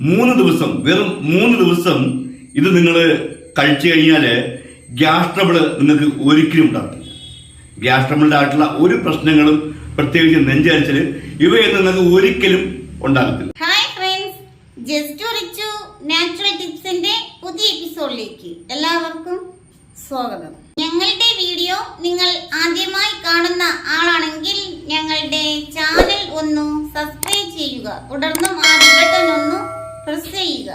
മൂന്ന് ദിവസം വെറും മൂന്ന് ദിവസം ഇത് നിങ്ങൾ കഴിച്ചു കഴിഞ്ഞാൽ ഗ്യാസ് ട്രബിൾ നിങ്ങൾക്ക് ഒരിക്കലും ഉണ്ടാകില്ല ഗ്യാസ് ട്രബിളിന്റെ ആയിട്ടുള്ള ഒരു പ്രശ്നങ്ങളും പ്രത്യേകിച്ച് നെഞ്ചരിച്ചിൽ ഇവയൊന്നും നിങ്ങൾക്ക് ഒരിക്കലും ഉണ്ടാകത്തില്ല. Hi friends just Richu natural ടിപ്സിന്റെ പുതിയ എപ്പിസോഡിലേക്ക് എല്ലാവർക്കും സ്വാഗതം. ഞങ്ങളുടെ വീഡിയോ നിങ്ങൾ ആദ്യമായി കാണുന്ന ആളാണെങ്കിൽ ഞങ്ങളുടെ ചാനൽ ഒന്ന് സബ്സ്ക്രൈബ് ചെയ്യുക. തുടർന്നും ആ ബട്ടൺ ഒന്ന് പ്രസ് ചെയ്യുക.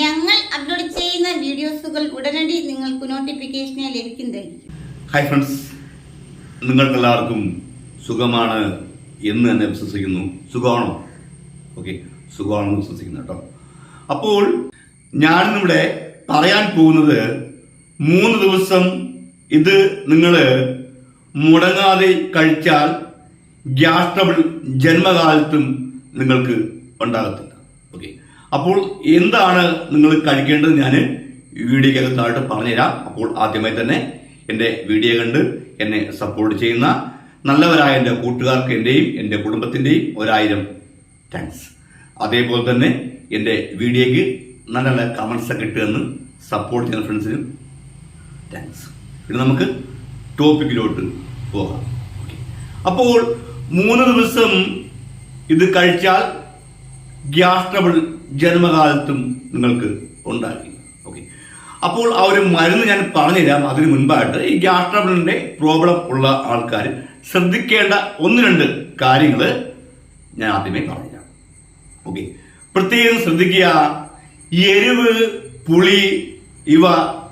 ഞങ്ങൾ അപ്ലോഡ് ചെയ്യുന്ന വീഡിയോസുകൾ ഉടനടി നിങ്ങൾക്ക് നോട്ടിഫിക്കേഷനെ ലഭിക്കുന്നതായിരിക്കും. ഹായ് ഫ്രണ്ട്സ് നിങ്ങൾക്കെല്ലാവർക്കും സുഖമാണ് എന്ന് തന്നെ വിശ്വസിക്കുന്നു. സുഖമാണോ? ഓക്കെ സുഖമാണെന്ന് വിശ്വസിക്കുന്നു കേട്ടോ. അപ്പോൾ ഞാനിന്നിവിടെ പറയാൻ പോകുന്നത് മൂന്ന് ദിവസം ഇത് നിങ്ങൾ മുടങ്ങാതെ കഴിച്ചാൽ ഗ്യാസ് ട്രബിൾ ജന്മകാലത്തും നിങ്ങൾക്ക് ഉണ്ടാകത്തില്ല ഓക്കെ അപ്പോൾ എന്താണ് നിങ്ങൾ കഴിക്കേണ്ടത് ഞാൻ വീഡിയോക്കകത്തായിട്ട് പറഞ്ഞുതരാം. അപ്പോൾ ആദ്യമായി തന്നെ എന്റെ വീഡിയോ കണ്ട് എന്നെ സപ്പോർട്ട് ചെയ്യുന്ന നല്ലവരായ എന്റെ കൂട്ടുകാർക്ക് എന്റെയും എന്റെ കുടുംബത്തിന്റെയും ഒരായിരം താങ്ക്സ് അതേപോലെ തന്നെ എന്റെ വീഡിയോയ്ക്ക് നല്ല നല്ല കമൻസ് ഒക്കെ ഇട്ടുതന്ന് സപ്പോർട്ട് ചെയ്യുന്ന ഫ്രണ്ട്സിനും താങ്ക്സ് പിന്നെ നമുക്ക് ടോപ്പിക്കിലോട്ട് പോകാം. അപ്പോൾ മൂന്ന് ദിവസം ഇത് കഴിച്ചാൽ ഗ്യാസ് ട്രബിൾ ജന്മകാലത്തും നിങ്ങൾക്ക് ഉണ്ടാക്കി ഓക്കെ അപ്പോൾ ആ ഒരു മരുന്ന് ഞാൻ പറഞ്ഞുതരാം. അതിന് മുൻപായിട്ട് ഈ ഗ്യാസ് ട്രബിളിന്റെ പ്രോബ്ലം ഉള്ള ആൾക്കാർ ശ്രദ്ധിക്കേണ്ട ഒന്ന് രണ്ട് കാര്യങ്ങൾ ഞാൻ ആദ്യമേ പറഞ്ഞുതരാം. ഓക്കെ പ്രത്യേകം ശ്രദ്ധിക്കുക. എരിവ് പുളി ഇവ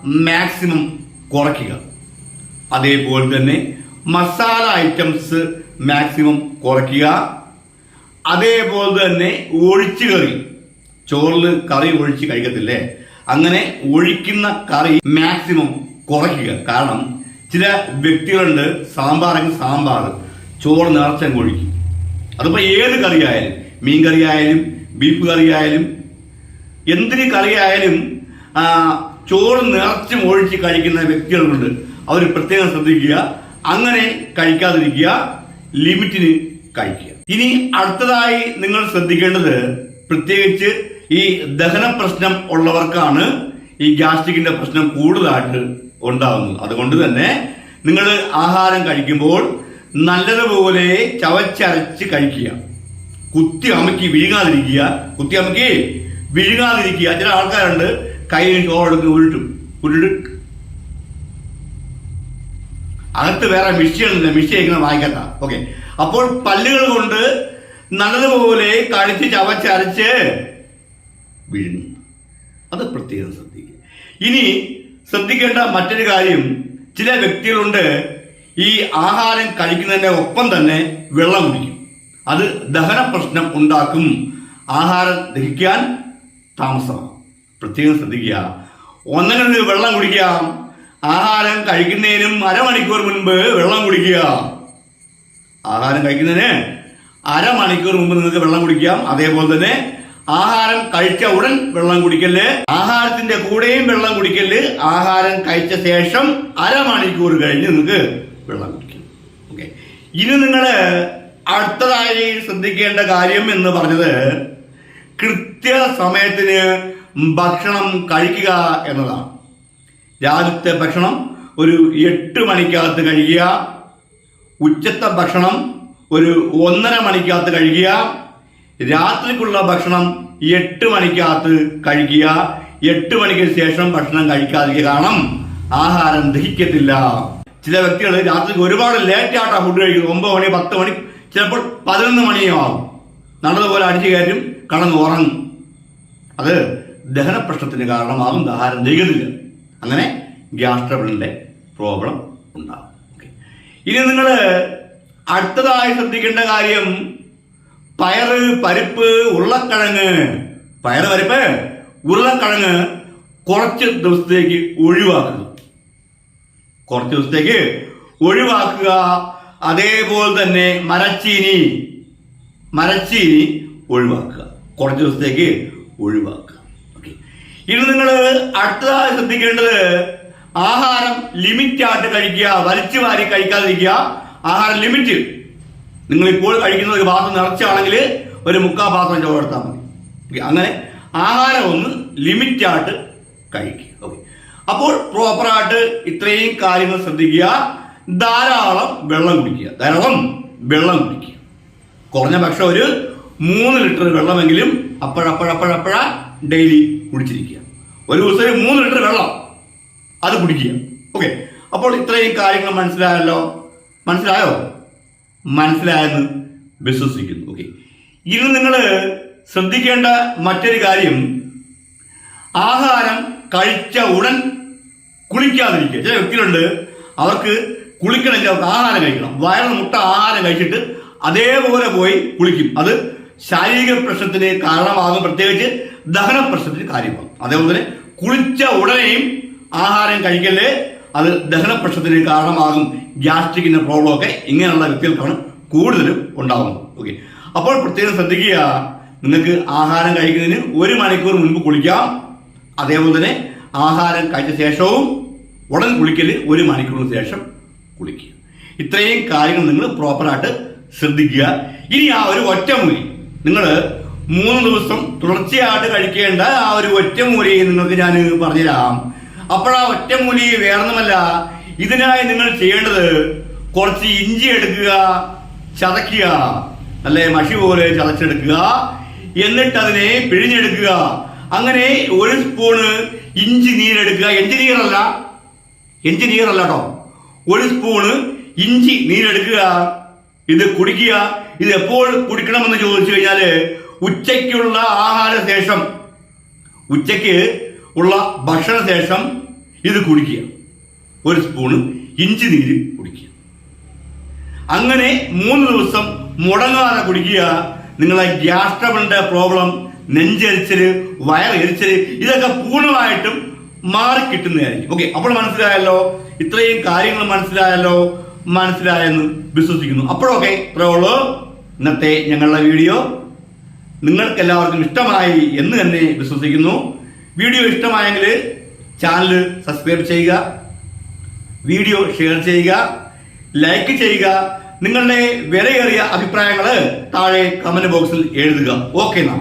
മാക്സിമം കുറയ്ക്കുക. അതേപോലെ തന്നെ മസാല ഐറ്റംസ് മാക്സിമം കുറയ്ക്കുക. അതേപോലെ തന്നെ ഒഴിച്ചു കറി ചോറിൽ കറി ഒഴിച്ച് കഴിക്കത്തില്ലേ? അങ്ങനെ ഒഴിക്കുന്ന കറി മാക്സിമം കുറയ്ക്കുക. കാരണം ചില വ്യക്തികളുണ്ട് സാമ്പാറെങ്കിൽ സാമ്പാർ ചോറ് നിറച്ചങ്ങ് ഒഴിക്കും. അതിപ്പോൾ ഏത് കറിയായാലും മീൻ കറിയായാലും ബീഫ് കറിയായാലും എന്തിന് കറിയായാലും ചോറ് നിറച്ചും ഒഴിച്ച് കഴിക്കുന്ന വ്യക്തികളുണ്ട് അവർ പ്രത്യേകം ശ്രദ്ധിക്കുക. അങ്ങനെ കഴിക്കാതിരിക്കുക ലിമിറ്റിന് കഴിക്കുക. ഇനി അടുത്തതായി നിങ്ങൾ ശ്രദ്ധിക്കേണ്ടത് പ്രത്യേകിച്ച് ഈ ദഹന പ്രശ്നം ഉള്ളവർക്കാണ് ഈ ഗ്യാസ്ട്രിക്കിന്റെ പ്രശ്നം കൂടുതലായിട്ട് ഉണ്ടാകുന്നത്. അതുകൊണ്ട് തന്നെ നിങ്ങൾ ആഹാരം കഴിക്കുമ്പോൾ നല്ലതുപോലെ ചവച്ചരച്ച് കഴിക്കുക. കുത്തി അമക്കി വിഴുങ്ങാതിരിക്കുക. കുത്തി അമക്കി വിഴുങ്ങാതിരിക്കുക. ചില ആൾക്കാരുണ്ട് കൈ ചോറെടുത്ത് ഉരുട്ടും. ഉരുട്ട്. അകത്ത് വേറെ മിഷിയൊന്നുമില്ല മിഷ്യ ഇങ്ങനെ വായിക്കത്ത ഓക്കെ. അപ്പോൾ പല്ലുകൾ കൊണ്ട് നല്ലതുപോലെ കഴിച്ച് ചവച്ചരച്ച് വിഴുങ്ങും അത് പ്രത്യേകം ശ്രദ്ധിക്കുക. ഇനി ശ്രദ്ധിക്കേണ്ട മറ്റൊരു കാര്യം ചില വ്യക്തികളുണ്ട് ഈ ആഹാരം കഴിക്കുന്നതിന്റെ ഒപ്പം തന്നെ വെള്ളം കുടിക്കും. അത് ദഹന പ്രശ്നം ഉണ്ടാക്കും. ആഹാരം ദഹിക്കാൻ താമസമാണ് പ്രത്യേകം ശ്രദ്ധിക്കുക. ഒന്നങ്ങനെ വെള്ളം കുടിക്കുക. ആഹാരം കഴിക്കുന്നതിനും അരമണിക്കൂർ മുൻപ് വെള്ളം കുടിക്കുക. ആഹാരം കഴിക്കുന്നതിന് അരമണിക്കൂർ മുമ്പ് നിങ്ങൾക്ക് വെള്ളം കുടിക്കാം. അതേപോലെ തന്നെ ആഹാരം കഴിച്ച ഉടൻ വെള്ളം കുടിക്കൽ. ആഹാരത്തിന്റെ കൂടെയും വെള്ളം കുടിക്കൽ. ആഹാരം കഴിച്ച ശേഷം അരമണിക്കൂർ കഴിഞ്ഞ് നിങ്ങൾക്ക് വെള്ളം കുടിക്കാം. ഓക്കെ ഇനി നിങ്ങൾ അടുത്തതായി ശ്രദ്ധിക്കേണ്ട കാര്യം എന്ന് പറഞ്ഞത് കൃത്യ സമയത്തിന് ഭക്ഷണം കഴിക്കുക എന്നതാണ്. രാവിലത്തെ ഭക്ഷണം ഒരു എട്ട് മണിക്കകത്ത് കഴിക്കുക. ഉച്ചത്തെ ഭക്ഷണം ഒരു ഒന്നര മണിക്കകത്ത് കഴിക്കുക. രാത്രിക്കുള്ള ഭക്ഷണം എട്ട് മണിക്കകത്ത് കഴിക്കുക. എട്ട് മണിക്ക് ശേഷം ഭക്ഷണം കഴിക്കാതിരിക്കുക കാരണം ആഹാരം ദഹിക്കത്തില്ല. ചില വ്യക്തികൾ രാത്രിക്ക് ഒരുപാട് ലേറ്റ് ആട്ടാ ഫുഡ് കഴിക്കുന്നത്. ഒമ്പത് മണി പത്ത് മണി ചിലപ്പോൾ പതിനൊന്ന് മണിയോ ആവും നല്ലതുപോലെ അടിച്ചു കയറ്റും കടന്ന് ഉറങ്ങും. അത് ദഹന പ്രശ്നത്തിന് കാരണമാകും. ആഹാരം ദഹിക്കത്തില്ല. അങ്ങനെ ഗ്യാസ് ട്രബിളിന്റെ പ്രോബ്ലം ഉണ്ടാകും ഇനി നിങ്ങൾ അടുത്തതായി ശ്രദ്ധിക്കേണ്ട കാര്യം പയറ് പരിപ്പ് ഉരുളക്കിഴങ്ങ്. പയറ് പരിപ്പ് ഉരുളക്കിഴങ്ങ് കുറച്ച് ദിവസത്തേക്ക് ഒഴിവാക്കുക. കുറച്ച് ദിവസത്തേക്ക് ഒഴിവാക്കുക. അതേപോലെ തന്നെ മരച്ചീനി. മരച്ചീനി ഒഴിവാക്കുക. കുറച്ച് ദിവസത്തേക്ക് ഒഴിവാക്കുക. ഇനി നിങ്ങൾ അടുത്തതായി ശ്രദ്ധിക്കേണ്ടത് ആഹാരം ലിമിറ്റ് ആയിട്ട് കഴിക്കുക വലിച്ചു വാരി കഴിക്കാതിരിക്കുക. ആഹാരം ലിമിറ്റ് നിങ്ങൾ ഇപ്പോൾ കഴിക്കുന്ന ഒരു പാത്രം നിറച്ചാണെങ്കിൽ ഒരു മുക്കാ പാത്രം ചോറ് എടുത്താൽ മതി. അങ്ങനെ ആഹാരം ഒന്ന് ലിമിറ്റായിട്ട് കഴിക്കുക. ഓക്കെ അപ്പോൾ പ്രോപ്പറായിട്ട് ഇത്രയും കാര്യങ്ങൾ ശ്രദ്ധിക്കുക. ധാരാളം വെള്ളം കുടിക്കുക. ധാരാളം വെള്ളം കുടിക്കുക. കുറഞ്ഞ പക്ഷം ഒരു മൂന്ന് ലിറ്റർ വെള്ളമെങ്കിലും അപ്പോഴപ്പോഴപ്പോഴപ്പോഴ ഡെയിലി കുടിച്ചിരിക്കുക. ഒരു ദിവസം മൂന്ന് ലിറ്റർ വെള്ളം അത് കുടിക്കുക. ഓക്കെ അപ്പോൾ ഇത്രയും കാര്യങ്ങൾ മനസ്സിലായല്ലോ? മനസ്സിലായോ? മനസ്സിലായെന്ന് വിശ്വസിക്കുന്നു. ഓക്കെ ഇനി നിങ്ങൾ ശ്രദ്ധിക്കേണ്ട മറ്റൊരു കാര്യം. ആഹാരം കഴിച്ച ഉടൻ കുളിക്കാതിരിക്കുക. ചില വ്യക്തികളുണ്ട് അവർക്ക് കുളിക്കണമെങ്കിൽ അവർക്ക് ആഹാരം കഴിക്കണം. വയറിന് മുട്ട ആഹാരം കഴിച്ചിട്ട് അതേപോലെ പോയി കുളിക്കും. അത് ശാരീരിക പ്രശ്നത്തിന് കാരണമാകും പ്രത്യേകിച്ച് ദഹന പ്രശ്നത്തിന് കാര്യമാകും. അതേപോലെ തന്നെ കുളിച്ച ഉടനെയും ആഹാരം കഴിക്കല്ലേ അത് ദഹന പ്രശ്നത്തിന് കാരണമാകും ഗ്യാസ്ട്രിക്കിന്റെ പ്രോബ്ലമൊക്കെ ഇങ്ങനെയുള്ള വ്യക്തികൾക്കാണ് കൂടുതലും ഉണ്ടാകുന്നത് ഓക്കെ അപ്പോൾ പ്രത്യേകം ശ്രദ്ധിക്കുക. നിങ്ങൾക്ക് ആഹാരം കഴിക്കുന്നതിന് ഒരു മണിക്കൂർ മുൻപ് കുളിക്കാം. അതേപോലെ തന്നെ ആഹാരം കഴിച്ച ശേഷവും ഉടൻ കുളിക്കൽ ഒരു മണിക്കൂറിന് ശേഷം കുളിക്കുക. ഇത്രയും കാര്യങ്ങൾ നിങ്ങൾ പ്രോപ്പറായിട്ട് ശ്രദ്ധിക്കുക. ഇനി ആ ഒരു ഒറ്റമൂലി നിങ്ങൾ മൂന്ന് ദിവസം തുടർച്ചയായിട്ട് കഴിക്കേണ്ട ആ ഒരു ഒറ്റമൂലി നിങ്ങൾക്ക് ഞാൻ പറഞ്ഞുതരാം. അപ്പോൾ ആ ഒറ്റമൂലി വേറൊന്നുമല്ല. ഇതിനായി നിങ്ങൾ ചെയ്യേണ്ടത് കുറച്ച് ഇഞ്ചി എടുക്കുക ചതയ്ക്കുക. അല്ലെ മഷി പോലെ ചതച്ചെടുക്കുക. എന്നിട്ട് അതിനെ പിഴിഞ്ഞെടുക്കുക. അങ്ങനെ ഒരു സ്പൂണ് ഇഞ്ചി നീരെടുക്കുക. എഞ്ചിനീയർ അല്ല എഞ്ചിനീയർ അല്ല കേട്ടോ. ഒരു സ്പൂണ് ഇഞ്ചി നീരെടുക്കുക. ഇത് കുടിക്കുക. ഇത് എപ്പോൾ കുടിക്കണമെന്ന് ചോദിച്ചു കഴിഞ്ഞാൽ ഉച്ചയ്ക്കുള്ള ആഹാര ശേഷം ഉച്ചയ്ക്ക് ഉള്ള ഭക്ഷണ ശേഷം ഇത് കുടിക്കുക. ഒരു സ്പൂണ് ഇഞ്ചി നീര് കുടിക്കുക. അങ്ങനെ മൂന്ന് ദിവസം മുടങ്ങാതെ കുടിക്കുക. നിങ്ങളെ ഗ്യാസ് ട്രബിളിന്റെ പ്രോബ്ലം നെഞ്ചരിച്ചൽ വയറെരിച്ചൽ ഇതൊക്കെ പൂർണമായിട്ടും മാറിക്കിട്ടുന്നതായിരിക്കും. ഓക്കെ അപ്പോൾ മനസ്സിലായല്ലോ? ഇത്രയും കാര്യങ്ങൾ മനസ്സിലായല്ലോ? മനസ്സിലായെന്ന് വിശ്വസിക്കുന്നു. അപ്പോഴൊക്കെ ഇത്രയുള്ളൂ ഇന്നത്തെ ഞങ്ങളുടെ വീഡിയോ നിങ്ങൾക്ക് എല്ലാവർക്കും ഇഷ്ടമായി എന്ന് തന്നെ വിശ്വസിക്കുന്നു. വീഡിയോ ഇഷ്ടമായെങ്കിൽ ചാനൽ സബ്സ്ക്രൈബ് ചെയ്യുക. വീഡിയോ ഷെയർ ചെയ്യുക ലൈക്ക് ചെയ്യുക നിങ്ങളുടെ വിലയേറിയ അഭിപ്രായങ്ങൾ താഴെ കമന്റ് ബോക്സിൽ എഴുതുക. ഓക്കെ നാം